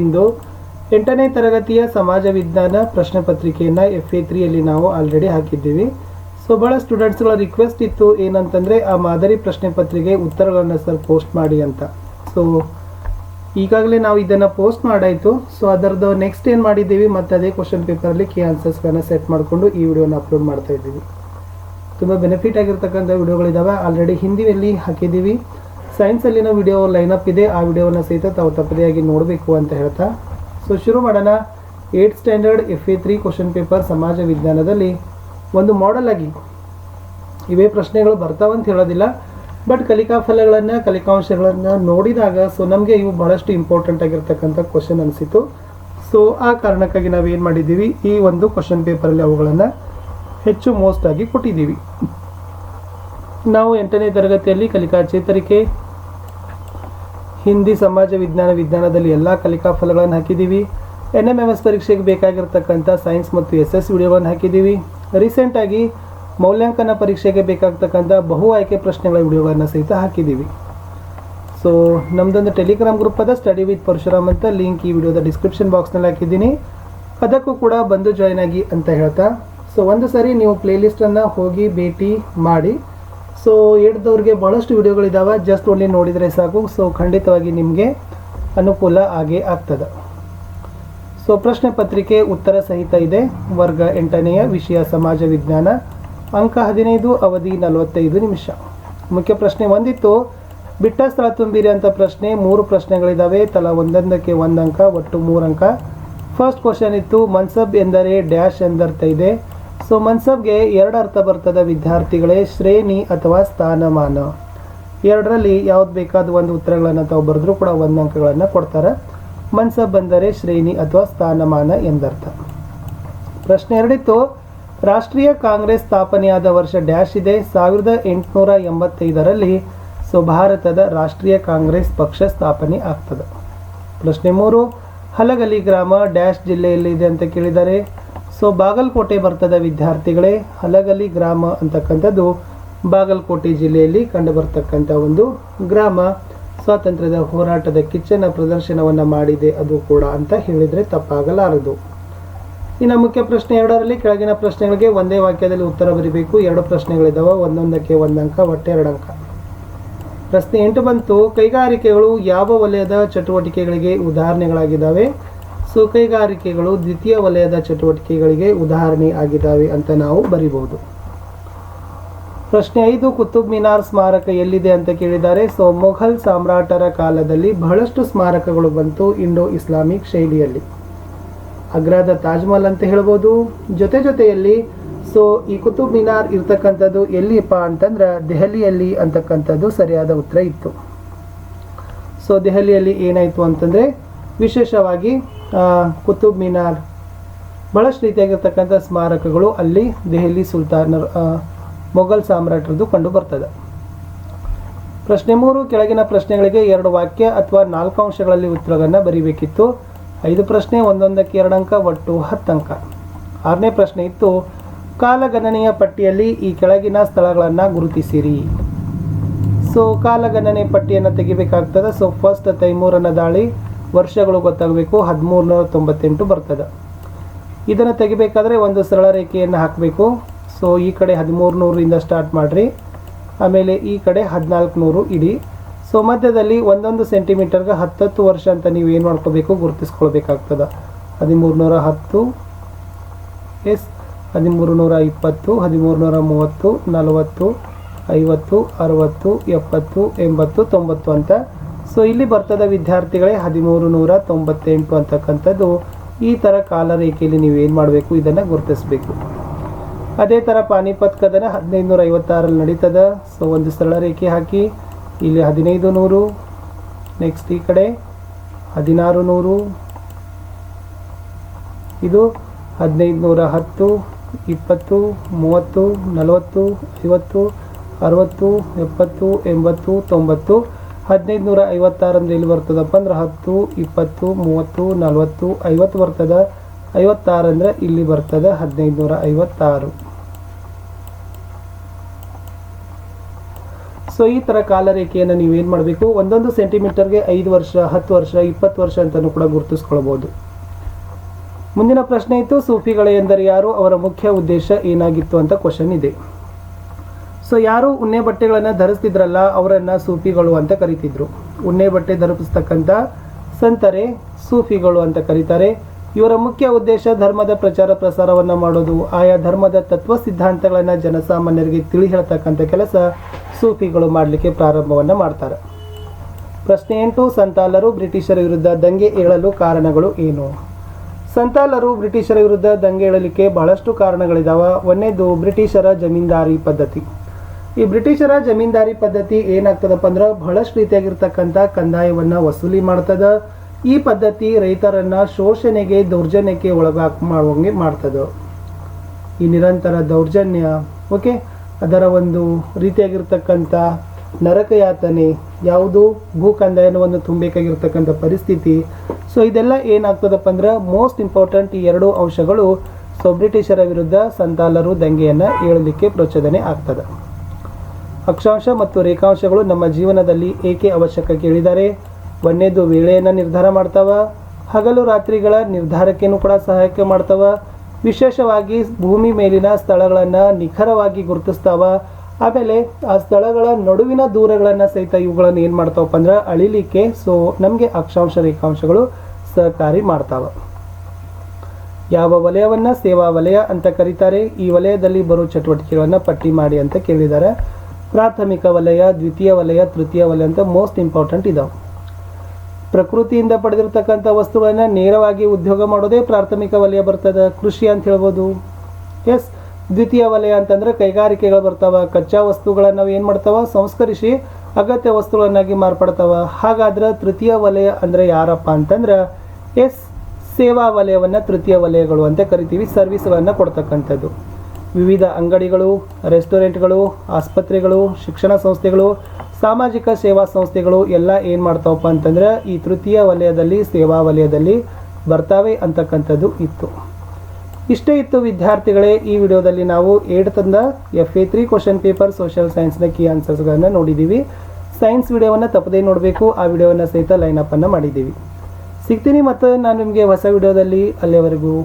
ಇಂದು ಎಂಟನೇ ತರಗತಿಯ ಸಮಾಜ ವಿಜ್ಞಾನ ಪ್ರಶ್ನೆ ಪತ್ರಿಕೆಯನ್ನು ಎಫ್ ಎ ತ್ರೀಯಲ್ಲಿ ನಾವು ಆಲ್ರೆಡಿ ಹಾಕಿದ್ದೀವಿ. ಸೊ ಭಾಳ ಸ್ಟೂಡೆಂಟ್ಸ್ಗಳ ರಿಕ್ವೆಸ್ಟ್ ಇತ್ತು ಏನಂತಂದರೆ, ಆ ಮಾದರಿ ಪ್ರಶ್ನೆ ಪತ್ರಿಕೆ ಉತ್ತರಗಳನ್ನು ಸರ್ ಪೋಸ್ಟ್ ಮಾಡಿ ಅಂತ. ಸೊ ಈಗಾಗಲೇ ನಾವು ಇದನ್ನು ಪೋಸ್ಟ್ ಮಾಡಾಯಿತು. ಸೊ ಅದರದ್ದು ನೆಕ್ಸ್ಟ್ ಏನು ಮಾಡಿದ್ದೀವಿ, ಮತ್ತು ಅದೇ ಕ್ವಶನ್ ಪೇಪರಲ್ಲಿ ಕೀ ಆನ್ಸರ್ಸ್ಗಳನ್ನು ಸೆಟ್ ಮಾಡಿಕೊಂಡು ಈ ವಿಡಿಯೋನ ಅಪ್ಲೋಡ್ ಮಾಡ್ತಾ ಇದ್ದೀವಿ. ತುಂಬ ಬೆನಿಫಿಟ್ ಆಗಿರ್ತಕ್ಕಂಥ ವಿಡಿಯೋಗಳಿದ್ದಾವೆ ಆಲ್ರೆಡಿ ಹಿಂದಿಯಲ್ಲಿ ಹಾಕಿದ್ದೀವಿ. ಸೈನ್ಸಲ್ಲಿನ ವಿಡಿಯೋ ಲೈನಪ್ ಇದೆ. ಆ ವಿಡಿಯೋನ ಸಹಿತ ತಾವು ತಪ್ಪದೆಯಾಗಿ ನೋಡಬೇಕು ಅಂತ ಹೇಳ್ತಾ. ಸೊ ಶುರು ಮಾಡೋಣ. Eight standard F A three question paper ಸಮಾಜ ವಿಜ್ಞಾನದಲ್ಲಿ. ಒಂದು ಮಾಡೆಲ್ ಆಗಿ ಇವೇ ಪ್ರಶ್ನೆಗಳು ಬರ್ತಾವಂತ ಹೇಳೋದಿಲ್ಲ. ಬಟ್ ಕಲಿಕಾ ಫಲಗಳನ್ನು ಕಲಿಕಾಂಶಗಳನ್ನು ನೋಡಿದಾಗ ಸೊ ನಮಗೆ ಇವು ಭಾಳಷ್ಟು ಇಂಪಾರ್ಟೆಂಟ್ ಆಗಿರ್ತಕ್ಕಂಥ ಕ್ವಶನ್ ಅನಿಸಿತು. ಸೊ ಆ ಕಾರಣಕ್ಕಾಗಿ ನಾವು ಏನು ಮಾಡಿದ್ದೀವಿ? ಈ ಒಂದು ಕ್ವಶನ್ ಪೇಪರಲ್ಲಿ ಅವುಗಳನ್ನು ಹೆಚ್ಚು ಮೋಸ್ಟ್ ಆಗಿ ಕೊಟ್ಟಿದ್ದೀವಿ. ನಾವು ಎಂಟನೇ ತರಗತಿಯಲ್ಲಿ ಕಲಿಕಾ ಚೇತರಿಕೆ ಹಿಂದಿ ಸಮಾಜ ವಿಜ್ಞಾನ ವಿಜ್ಞಾನದಲ್ಲಿ ಎಲ್ಲ ಕಲಿಕಾ ಫಲಗಳನ್ನು ಹಾಕಿದ್ದೀವಿ. ಎನ್ ಎಂ ಎಂ ಎಸ್ ಪರೀಕ್ಷೆಗೆ ಬೇಕಾಗಿರ್ತಕ್ಕಂಥ ಸೈನ್ಸ್ ಮತ್ತು ಎಸ್ ಎಸ್ ವಿಡಿಯೋಗಳನ್ನು ಹಾಕಿದ್ದೀವಿ. ರೀಸೆಂಟಾಗಿ ಮೌಲ್ಯಾಂಕನ ಪರೀಕ್ಷೆಗೆ ಬೇಕಾಗ್ತಕ್ಕಂಥ ಬಹು ಆಯ್ಕೆ ಪ್ರಶ್ನೆಗಳ ವಿಡಿಯೋಗಳನ್ನು ಸಹಿತ ಹಾಕಿದ್ದೀವಿ. ಸೊ ನಮ್ಮದೊಂದು ಟೆಲಿಗ್ರಾಮ್ ಗ್ರೂಪ್ ಅದ ಸ್ಟಡಿ ವಿತ್ ಪರಶುರಾಮ್ ಅಂತ ಲಿಂಕ್ ಈ ವಿಡಿಯೋದ ಡಿಸ್ಕ್ರಿಪ್ಷನ್ ಬಾಕ್ಸ್ನಲ್ಲಿ ಹಾಕಿದ್ದೀನಿ. ಅದಕ್ಕೂ ಕೂಡ ಬಂದು ಜಾಯ್ನ್ ಆಗಿ ಅಂತ ಹೇಳ್ತಾ. ಸೊ ಒಂದು ಸರಿ ನೀವು ಪ್ಲೇಲಿಸ್ಟನ್ನು ಹೋಗಿ ಭೇಟಿ ಮಾಡಿ. ಸೊ ಹಿಡ್ದವ್ರಿಗೆ ಭಾಳಷ್ಟು ವಿಡಿಯೋಗಳಿದ್ದಾವೆ ಜಸ್ಟ್ ಓನ್ಲಿ ನೋಡಿದರೆ ಸಾಕು. ಸೊ ಖಂಡಿತವಾಗಿ ನಿಮಗೆ ಅನುಕೂಲ ಆಗೇ ಆಗ್ತದೆ. ಸೊ ಪ್ರಶ್ನೆ ಪತ್ರಿಕೆ ಉತ್ತರ ಸಹಿತ ಇದೆ. ವರ್ಗ ಎಂಟನೆಯ ವಿಷಯ ಸಮಾಜ ವಿಜ್ಞಾನ. ಅಂಕ ಹದಿನೈದು, ಅವಧಿ ನಲವತ್ತೈದು ನಿಮಿಷ. ಮುಖ್ಯ ಪ್ರಶ್ನೆ ಒಂದಿತ್ತು. ಬಿಟ್ಟ ಸ್ಥಳ ತುಂಬಿರಿ ಅಂತ ಪ್ರಶ್ನೆ. ಮೂರು ಪ್ರಶ್ನೆಗಳಿದ್ದಾವೆ ತಲಾ ಒಂದೊಂದಕ್ಕೆ ಒಂದು ಅಂಕ ಒಟ್ಟು ಮೂರು ಅಂಕ ಫಸ್ಟ್ ಕ್ವಶನ್ ಇತ್ತು. ಮನ್ಸಬ್ ಎಂದರೆ ಡ್ಯಾಶ್ ಎಂದರ್ಥ ಇದೆ. ಸೊ ಮನ್ಸಬ್ಗೆ ಎರಡು ಅರ್ಥ ಬರ್ತದೆ, ವಿದ್ಯಾರ್ಥಿಗಳೇ, ಶ್ರೇಣಿ ಅಥವಾ ಸ್ಥಾನಮಾನ. ಎರಡರಲ್ಲಿ ಯಾವ್ದು ಬೇಕಾದ ಒಂದು ಉತ್ತರಗಳನ್ನು ತಾವು ಬರೆದ್ರೂ ಕೂಡ ಒಂದು ಅಂಕಗಳನ್ನು ಕೊಡ್ತಾರೆ. ಮನ್ಸಬ್ ಬಂದರೆ ಶ್ರೇಣಿ ಅಥವಾ ಸ್ಥಾನಮಾನ ಎಂದರ್ಥ. ಪ್ರಶ್ನೆ ಎರಡಿತ್ತು, ರಾಷ್ಟ್ರೀಯ ಕಾಂಗ್ರೆಸ್ ಸ್ಥಾಪನೆಯಾದ ವರ್ಷ ಡ್ಯಾಶ್ ಇದೆ. ಸಾವಿರದ ಎಂಟುನೂರ ಎಂಬತ್ತೈದರಲ್ಲಿ, ಸೊ, ಭಾರತದ ರಾಷ್ಟ್ರೀಯ ಕಾಂಗ್ರೆಸ್ ಪಕ್ಷ ಸ್ಥಾಪನೆ ಆಗ್ತದೆ. ಪ್ರಶ್ನೆ ಮೂರು, ಹಲಗಲಿ ಗ್ರಾಮ ಡ್ಯಾಶ್ ಜಿಲ್ಲೆಯಲ್ಲಿದೆ ಅಂತ ಕೇಳಿದ್ದಾರೆ ಸೊ ಬಾಗಲಕೋಟೆ ಬರ್ತದ ವಿದ್ಯಾರ್ಥಿಗಳೇ, ಹಲಗಲಿ ಗ್ರಾಮ ಅಂತಕ್ಕಂಥದ್ದು ಬಾಗಲಕೋಟೆ ಜಿಲ್ಲೆಯಲ್ಲಿ ಕಂಡುಬರ್ತಕ್ಕಂಥ ಒಂದು ಗ್ರಾಮ. ಸ್ವಾತಂತ್ರ್ಯದ ಹೋರಾಟದ ಕಿಚ್ಚನ ಪ್ರದರ್ಶನವನ್ನು ಮಾಡಿದೆ ಅದು ಕೂಡ ಅಂತ ಹೇಳಿದರೆ ತಪ್ಪಾಗಲಾರದು. ಇನ್ನು ಮುಖ್ಯ ಪ್ರಶ್ನೆ ಎರಡರಲ್ಲಿ, ಕೆಳಗಿನ ಪ್ರಶ್ನೆಗಳಿಗೆ ಒಂದೇ ವಾಕ್ಯದಲ್ಲಿ ಉತ್ತರ ಬರೀಬೇಕು. ಎರಡು ಪ್ರಶ್ನೆಗಳಿದ್ದಾವೆ ಒಂದೊಂದಕ್ಕೆ ಒಂದು ಅಂಕ ಒಟ್ಟು ಎರಡು ಅಂಕ ಪ್ರಶ್ನೆ ಎಂಟು ಬಂತು. ಕೈಗಾರಿಕೆಗಳು ಯಾವ ವಲಯದ ಚಟುವಟಿಕೆಗಳಿಗೆ ಉದಾಹರಣೆಗಳಾಗಿದ್ದಾವೆ? ಸೊ ಕೈಗಾರಿಕೆಗಳು ದ್ವಿತೀಯ ವಲಯದ ಚಟುವಟಿಕೆಗಳಿಗೆ ಉದಾಹರಣೆ ಆಗಿದ್ದಾವೆ ಅಂತ ನಾವು ಬರಿಬಹುದು. ಪ್ರಶ್ನೆ ಐದು ಕುತುಬ್ ಮಿನಾರ್ ಸ್ಮಾರಕ ಎಲ್ಲಿದೆ ಅಂತ ಕೇಳಿದ್ದಾರೆ. ಸೊ, ಮೊಘಲ್ ಸಾಮ್ರಾಟರ ಕಾಲದಲ್ಲಿ ಬಹಳಷ್ಟು ಸ್ಮಾರಕಗಳು ಬಂತು ಇಂಡೋ ಇಸ್ಲಾಮಿಕ್ ಶೈಲಿಯಲ್ಲಿ. ಅಗ್ರಾದ ತಾಜ್ಮಹಲ್ ಅಂತ ಹೇಳ್ಬೋದು. ಜೊತೆ ಜೊತೆಯಲ್ಲಿ, ಸೊ, ಈ ಕುತುಬ್ ಮಿನಾರ್ ಇರ್ತಕ್ಕಂಥದ್ದು ಎಲ್ಲಿಪ್ಪ ಅಂತಂದ್ರೆ ದೆಹಲಿಯಲ್ಲಿ ಅಂತಕ್ಕಂಥದ್ದು ಸರಿಯಾದ ಉತ್ತರ ಇತ್ತು. ಸೊ, ದೆಹಲಿಯಲ್ಲಿ ಏನಾಯಿತು ಅಂತಂದರೆ, ವಿಶೇಷವಾಗಿ ಕುತುಬ್ ಮಿನಾರ್. ಬಹಳಷ್ಟು ರೀತಿಯಾಗಿರ್ತಕ್ಕಂಥ ಸ್ಮಾರಕಗಳು ಅಲ್ಲಿ ದೆಹಲಿ ಸುಲ್ತಾನರ್ ಮೊಘಲ್ ಸಾಮ್ರಾಟರದ್ದು ಕಂಡು ಬರ್ತದೆ. ಪ್ರಶ್ನೆ ಮೂರು, ಕೆಳಗಿನ ಪ್ರಶ್ನೆಗಳಿಗೆ ಎರಡು ವಾಕ್ಯ ಅಥವಾ ನಾಲ್ಕು ಅಂಶಗಳಲ್ಲಿ ಉತ್ತರಗಳನ್ನು ಬರೀಬೇಕಿತ್ತು. ಐದು ಪ್ರಶ್ನೆ, ಒಂದೊಂದಕ್ಕೆ ಎರಡು ಅಂಕ, ಒಟ್ಟು ಹತ್ತು ಅಂಕ. ಆರನೇ ಪ್ರಶ್ನೆ ಇತ್ತು, ಕಾಲಗಣನೆಯ ಪಟ್ಟಿಯಲ್ಲಿ ಈ ಕೆಳಗಿನ ಸ್ಥಳಗಳನ್ನು ಗುರುತಿಸಿರಿ. ಸೊ, ಕಾಲಗಣನೆ ಪಟ್ಟಿಯನ್ನು ತೆಗಿಬೇಕಾಗ್ತದೆ. ಸೊ ಫಸ್ಟ್ ತೈಮೂರನ ದಾಳಿ. ವರ್ಷಗಳು ಗೊತ್ತಾಗಬೇಕು ಹದಿಮೂರು ನೂರ ತೊಂಬತ್ತೆಂಟು ಬರ್ತದೆ. ಇದನ್ನು ತೆಗಿಬೇಕಾದ್ರೆ ಒಂದು ಸರಳ ರೇಖೆಯನ್ನು ಹಾಕಬೇಕು. ಸೊ ಈ ಕಡೆ ಹದಿಮೂರು ನೂರಿಂದ ಸ್ಟಾರ್ಟ್ ಮಾಡಿರಿ. ಆಮೇಲೆ ಈ ಕಡೆ ಹದಿನಾಲ್ಕು ನೂರು ಇಡಿ. ಸೊ ಮಧ್ಯದಲ್ಲಿ ಒಂದೊಂದು ಸೆಂಟಿಮೀಟರ್ಗೆ ಹತ್ತತ್ತು ವರ್ಷ ಅಂತ ನೀವು ಏನು ಮಾಡ್ಕೋಬೇಕು ಗುರುತಿಸ್ಕೊಳ್ಬೇಕಾಗ್ತದೆ. ಹದಿಮೂರು ನೂರ ಹತ್ತು, ಎಸ್ ಹದಿಮೂರು ನೂರ ಇಪ್ಪತ್ತು ಹದಿಮೂರು ನೂರ ಮೂವತ್ತು, ನಲವತ್ತು, ಐವತ್ತು, ಅರವತ್ತು, ಎಪ್ಪತ್ತು, ಎಂಬತ್ತು, ತೊಂಬತ್ತು ಅಂತ ಸೊ ಇಲ್ಲಿ ಬರ್ತದ ವಿದ್ಯಾರ್ಥಿಗಳೇ ಹದಿಮೂರು ನೂರ ತೊಂಬತ್ತೆಂಟು ಅಂತಕ್ಕಂಥದ್ದು. ಈ ಥರ ಕಾಲರೇಖೆಯಲ್ಲಿ ನೀವು ಏನು ಮಾಡಬೇಕು? ಇದನ್ನು ಗುರುತಿಸಬೇಕು. ಅದೇ ಥರ ಪಾನಿಪತ್ ಕದನ ಹದಿನೈದು ನೂರ ಐವತ್ತಾರಲ್ಲಿ ನಡೀತದ. ಸೊ ಒಂದು ಸರಳ ರೇಖೆ ಹಾಕಿ. ಇಲ್ಲಿ ಹದಿನೈದು ನೂರು. ನೆಕ್ಸ್ಟ್ ಈ ಕಡೆ ಹದಿನಾರು ನೂರು. ಇದು ಹದಿನೈದು ನೂರ ಹತ್ತು, ಇಪ್ಪತ್ತು, ಮೂವತ್ತು, ನಲವತ್ತು, ಐವತ್ತು, ಅರವತ್ತು, ಎಪ್ಪತ್ತು, ಎಂಬತ್ತು, ತೊಂಬತ್ತು. ಹದಿನೈದು ನೂರ ಐವತ್ತಾರಂದ್ರೆ ಎಲ್ಲಿ ಬರ್ತದಪ್ಪ ಅಂದ್ರೆ ಹತ್ತು, ಇಪ್ಪತ್ತು, ಮೂವತ್ತು, ನಲವತ್ತು, ಐವತ್ತು ಬರ್ತದ. ಐವತ್ತಾರು ಅಂದ್ರೆ ಇಲ್ಲಿ ಬರ್ತದ ಹದಿನೈದು ನೂರ ಐವತ್ತಾರು. ಸೊ ಈ ಥರ ಕಾಲರೇಖೆಯನ್ನು ನೀವೇನು ಮಾಡಬೇಕು? ಒಂದೊಂದು ಸೆಂಟಿಮೀಟರ್ಗೆ ಐದು ವರ್ಷ, ಹತ್ತು ವರ್ಷ, ಇಪ್ಪತ್ತು ವರ್ಷ ಅಂತಲೂ ಕೂಡ ಗುರುತಿಸ್ಕೊಳ್ಬೋದು. ಮುಂದಿನ ಪ್ರಶ್ನೆ ಇತ್ತು, ಸೂಫಿಗಳ ಎಂದರೆ ಯಾರು? ಅವರ ಮುಖ್ಯ ಉದ್ದೇಶ ಏನಾಗಿತ್ತು ಅಂತ ಕ್ವಶನ್ ಇದೆ. ಸೊ ಯಾರು ಉಣ್ಣೆ ಬಟ್ಟೆಗಳನ್ನು ಧರಿಸ್ತಿದ್ರಲ್ಲ, ಅವರನ್ನು ಸೂಫಿಗಳು ಅಂತ ಕರಿತಿದ್ರು. ಉಣ್ಣೆ ಬಟ್ಟೆ ಧರಿಸ್ತಕ್ಕಂಥ ಸಂತರೆ ಸೂಫಿಗಳು ಅಂತ ಕರೀತಾರೆ. ಇವರ ಮುಖ್ಯ ಉದ್ದೇಶ ಧರ್ಮದ ಪ್ರಚಾರ ಪ್ರಸಾರವನ್ನು ಮಾಡೋದು. ಆಯಾ ಧರ್ಮದ ತತ್ವ ಸಿದ್ಧಾಂತಗಳನ್ನು ಜನಸಾಮಾನ್ಯರಿಗೆ ತಿಳಿ ಹೇಳ್ತಕ್ಕಂಥ ಕೆಲಸ ಸೂಫಿಗಳು ಮಾಡಲಿಕ್ಕೆ ಪ್ರಾರಂಭವನ್ನು ಮಾಡ್ತಾರೆ. ಪ್ರಶ್ನೆ ಎಂಟು, ಸಂತಾಲರು ಬ್ರಿಟಿಷರ ವಿರುದ್ಧ ದಂಗೆ ಏಳಲು ಕಾರಣಗಳು ಏನು? ಸಂತಾಲರು ಬ್ರಿಟಿಷರ ವಿರುದ್ಧ ದಂಗೆ ಏಳಲಿಕ್ಕೆ ಬಹಳಷ್ಟು ಕಾರಣಗಳಿದಾವ. ಒಂದೇದು, ಬ್ರಿಟಿಷರ ಜಮೀನ್ದಾರಿ ಪದ್ಧತಿ. ಈ ಬ್ರಿಟಿಷರ ಜಮೀನ್ದಾರಿ ಪದ್ಧತಿ ಏನಾಗ್ತದಪ್ಪ ಅಂದ್ರೆ ಬಹಳಷ್ಟು ರೀತಿಯಾಗಿರ್ತಕ್ಕಂಥ ಕಂದಾಯವನ್ನ ವಸೂಲಿ ಮಾಡ್ತದ. ಈ ಪದ್ಧತಿ ರೈತರನ್ನ ಶೋಷಣೆಗೆ, ದೌರ್ಜನ್ಯಕ್ಕೆ ಒಳಗಾಕ್ ಮಾಡುವಂಗೆ ಮಾಡ್ತದೆ. ಈ ನಿರಂತರ ದೌರ್ಜನ್ಯ ಓಕೆ ಅದರ ಒಂದು ರೀತಿಯಾಗಿರ್ತಕ್ಕಂಥ ನರಕಯಾತನೆ, ಯಾವುದು ಭೂ ಕಂದಾಯವನ್ನು ತುಂಬಬೇಕಾಗಿರ್ತಕ್ಕಂಥ ಪರಿಸ್ಥಿತಿ. ಸೊ ಇದೆಲ್ಲ ಏನಾಗ್ತದಪ್ಪ ಅಂದ್ರೆ ಮೋಸ್ಟ್ ಇಂಪಾರ್ಟೆಂಟ್ ಈ ಎರಡು ಅಂಶಗಳು ಸೊ ಬ್ರಿಟಿಷರ ವಿರುದ್ಧ ಸಂತಾಲರು ದಂಗೆಯನ್ನು ಏಳಲಿಕ್ಕೆ ಪ್ರಚೋದನೆ ಆಗ್ತದೆ. ಅಕ್ಷಾಂಶ ಮತ್ತು ರೇಖಾಂಶಗಳು ನಮ್ಮ ಜೀವನದಲ್ಲಿ ಏಕೆ ಅವಶ್ಯಕ ಕೇಳಿದರೆ ಒಂದೇದು ವೇಳೆಯನ್ನು ನಿರ್ಧಾರ ಮಾಡ್ತಾವ, ಹಗಲು ರಾತ್ರಿಗಳ ನಿರ್ಧಾರಕ್ಕೇನು ಕೂಡ ಸಹಾಯಕ ಮಾಡ್ತಾವ, ವಿಶೇಷವಾಗಿ ಭೂಮಿ ಮೇಲಿನ ಸ್ಥಳಗಳನ್ನು ನಿಖರವಾಗಿ ಗುರುತಿಸ್ತಾವ, ಆಮೇಲೆ ಆ ಸ್ಥಳಗಳ ನಡುವಿನ ದೂರಗಳನ್ನು ಸಹಿತ ಇವುಗಳನ್ನು ಏನು ಮಾಡ್ತಾವಪ್ಪ ಅಂದ್ರೆ ಅಳಿಲಿಕ್ಕೆ ಸೊ ನಮಗೆ ಅಕ್ಷಾಂಶ ರೇಖಾಂಶಗಳು ಸಹಕಾರಿ ಮಾಡ್ತಾವ. ಯಾವ ವಲಯವನ್ನು ಸೇವಾ ವಲಯ ಅಂತ ಕರೀತಾರೆ, ಈ ವಲಯದಲ್ಲಿ ಬರೋ ಚಟುವಟಿಕೆಗಳನ್ನು ಪಟ್ಟಿ ಮಾಡಿ ಅಂತ ಕೇಳಿದ್ದಾರೆ ಪ್ರಾಥಮಿಕ ವಲಯ, ದ್ವಿತೀಯ ವಲಯ, ತೃತೀಯ ವಲಯ ಅಂತ ಮೋಸ್ಟ್ ಇಂಪಾರ್ಟೆಂಟ್ ಇದಾವೆ. ಪ್ರಕೃತಿಯಿಂದ ಪಡೆದಿರ್ತಕ್ಕಂಥ ವಸ್ತುಗಳನ್ನು ನೇರವಾಗಿ ಉದ್ಯೋಗ ಮಾಡೋದೇ ಪ್ರಾಥಮಿಕ ವಲಯ ಬರ್ತದೆ. ಕೃಷಿ ಅಂತ ಹೇಳ್ಬೋದು. ಎಸ್ ದ್ವಿತೀಯ ವಲಯ ಅಂತಂದರೆ ಕೈಗಾರಿಕೆಗಳು ಬರ್ತಾವೆ, ಕಚ್ಚಾ ವಸ್ತುಗಳನ್ನು ನಾವು ಏನು ಮಾಡ್ತಾವೆ? ಸಂಸ್ಕರಿಸಿ ಅಗತ್ಯ ವಸ್ತುಗಳನ್ನಾಗಿ ಮಾರ್ಪಡ್ತಾವೆ. ಹಾಗಾದ್ರೆ ತೃತೀಯ ವಲಯ ಅಂದರೆ ಯಾರಪ್ಪ ಅಂತಂದ್ರೆ ಎಸ್ ಸೇವಾ ವಲಯವನ್ನು ತೃತೀಯ ವಲಯಗಳು ಅಂತ ಕರಿತೀವಿ ಸರ್ವಿಸ್ಗಳನ್ನು ಕೊಡ್ತಕ್ಕಂಥದ್ದು. ವಿವಿಧ ಅಂಗಡಿಗಳು, ರೆಸ್ಟೋರೆಂಟ್ಗಳು, ಆಸ್ಪತ್ರೆಗಳು, ಶಿಕ್ಷಣ ಸಂಸ್ಥೆಗಳು, ಸಾಮಾಜಿಕ ಸೇವಾ ಸಂಸ್ಥೆಗಳು ಎಲ್ಲ ಏನು ಮಾಡ್ತಾವಪ್ಪ ಅಂತಂದ್ರೆ ಈ ತೃತೀಯ ವಲಯದಲ್ಲಿ, ಸೇವಾ ವಲಯದಲ್ಲಿ ಬರ್ತಾವೆ ಅಂತಕ್ಕಂಥದ್ದು ಇತ್ತು. ಇಷ್ಟೇ ಇತ್ತು ವಿದ್ಯಾರ್ಥಿಗಳೇ, ಈ ವಿಡಿಯೋದಲ್ಲಿ ನಾವು ಏಡ್ ತಂದ F A three question paper social ಸೈನ್ಸ್ನ key ಆನ್ಸರ್ಸ್ಗಳನ್ನು ನೋಡಿದ್ದೀವಿ ಸೈನ್ಸ್ ವಿಡಿಯೋವನ್ನು ತಪ್ಪದೇ ನೋಡಬೇಕು, ಆ ವಿಡಿಯೋವನ್ನು ಸಹಿತ ಲೈನ್ ಲೈನಪ್ಪನ್ನು ಮಾಡಿದ್ದೀವಿ ಸಿಗ್ತೀನಿ ಮತ್ತು ನಾನು ನಿಮಗೆ ಹೊಸ ವಿಡಿಯೋದಲ್ಲಿ ಅಲ್ಲಿಯವರೆಗೂ